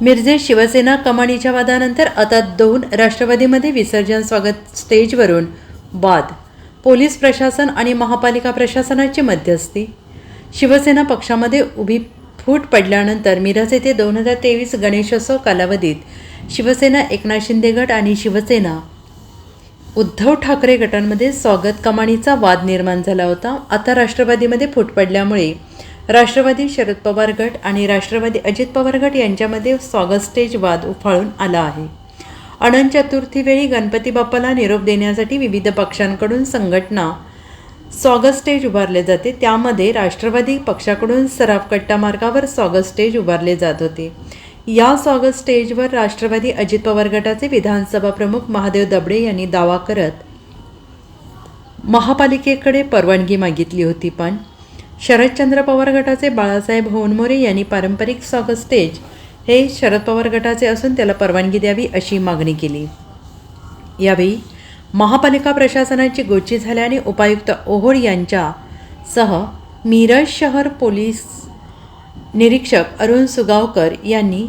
मिरजे शिवसेना कमानीच्या वादानंतर आता दोन राष्ट्रवादीमध्ये विसर्जन स्वागत स्टेजवरून वाद. पोलीस प्रशासन आणि महापालिका प्रशासनाची मध्यस्थी. शिवसेना पक्षामध्ये उभी फूट पडल्यानंतर मिरज येथे दोन हजार तेवीस गणेशोत्सव कालावधीत शिवसेना एकनाथ शिंदे गट आणि शिवसेना उद्धव ठाकरे गटांमध्ये स्वागत कमानीचा वाद निर्माण झाला होता. आता राष्ट्रवादीमध्ये फूट पडल्यामुळे राष्ट्रवादी शरद पवार गट आणि राष्ट्रवादी अजित पवार गट यांच्यामध्ये स्वागत स्टेज वाद उफाळून आला आहे. अनंत चतुर्थीवेळी गणपती बाप्पाला निरोप देण्यासाठी विविध पक्षांकडून संघटना स्वागत स्टेज उभारले जाते. त्यामध्ये राष्ट्रवादी पक्षाकडून सराफ कट्टा मार्गावर स्वागत स्टेज उभारले जात होते. या स्वागत स्टेजवर राष्ट्रवादी अजित पवार गटाचे विधानसभा प्रमुख महादेव दबडे यांनी दावा करत महापालिकेकडे परवानगी मागितली होती पण शरदचंद्र पवार गटाचे बाळासाहेब होनमोरे यांनी पारंपरिक स्वागत स्टेज हे शरद पवार गटाचे असून त्याला परवानगी द्यावी अशी मागणी केली. यावेळी महापालिका प्रशासनाची गोची झाल्याने उपायुक्त ओहोळ यांच्यासह मिरज शहर पोलीस निरीक्षक अरुण सुगावकर यांनी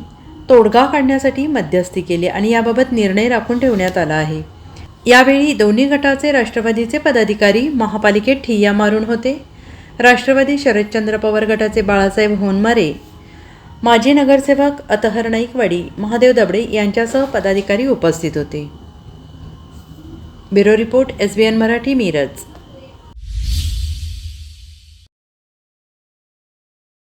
तोडगा काढण्यासाठी मध्यस्थी केली आणि याबाबत निर्णय राखून ठेवण्यात आला आहे. यावेळी दोन्ही गटाचे राष्ट्रवादीचे पदाधिकारी महापालिकेत ठिय्या मारून होते. राष्ट्रवादी शरदचंद्र पवार गटाचे बाळासाहेब होनमारे माजी नगरसेवक अतहर नाईकवाडी महादेव दबडे यांच्यासह पदाधिकारी उपस्थित होते. Bureau report S B N Marathi Miraj.